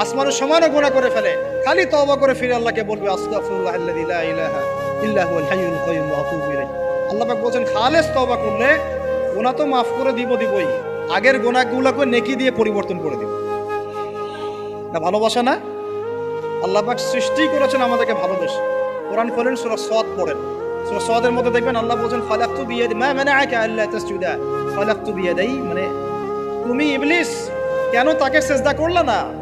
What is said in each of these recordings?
আসমানের সমানও গোনা করে ফেলে। খালি তওবা করে ফিরে আল্লাহকে বলবে ইলাহা ইল্লা আতুবু ইলাইহি। আল্লাহ তওবা করলে গোনা তো মাফ করে দিব দিবই। আগের গোনাগুলোকে নেকি দিয়ে পরিবর্তন করে দিব। না, ভালোবাসা না? আল্লাহ পাক সৃষ্টি করেছেন আমাদেরকে ভালোবেসে। কোরআন খোলেন, সূরা সাদ পড়েন। সূরা সাদের মধ্যে দেখবেন আল্লাহ বলছেন খালাকতু বিয়াদি মা মানাআকা আল্লা তাসজুদা। খালাকতু বিয়াদাই মানে তুমি ইবলিস, কেন তাকে সেজদা করলে না?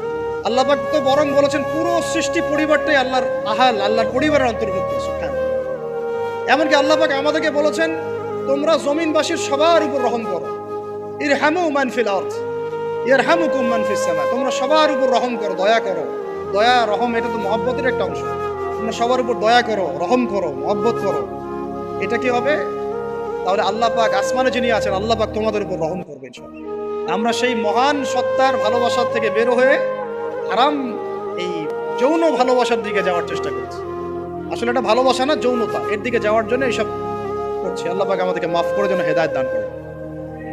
আল্লাহ তো বরং বলেছেন, পুরো সৃষ্টি পরিবারটাই আল্লাহর আহাল, আল্লাহর পরিবারের অন্তর্ভুক্ত এমনকি আল্লাহ পাক আমাদেরকে বলেছেন, তোমরা জমিনবাসীর সবার উপর রহম করো। ইর হ্যামু মানফিল অর্থ ইয়ার হ্যামু কুম মানফিস সামা, তোমরা সবার উপর রহম করো, দয়া করো। দয়া, রহম এটা তো মহব্বতের একটা অংশ। তোমরা সবার উপর দয়া করো, রহম করো, মহব্বত করো। এটা কি হবে? তাহলে আল্লাহ পাক আসমানে যিনি আছেন, আল্লাহ পাক তোমাদের উপর রহম করবে আমরা সেই মহান সত্তার ভালোবাসার থেকে বের হয়ে আরাম, এই যৌন ভালোবাসার দিকে যাওয়ার চেষ্টা করছি। আসলে এটা ভালোবাসা না, যৌনতা। এর দিকে যাওয়ার জন্য এইসব করছে। আল্লাহ পাক আমাদেরকে মাফ করে যেন হেদায়ত দান করে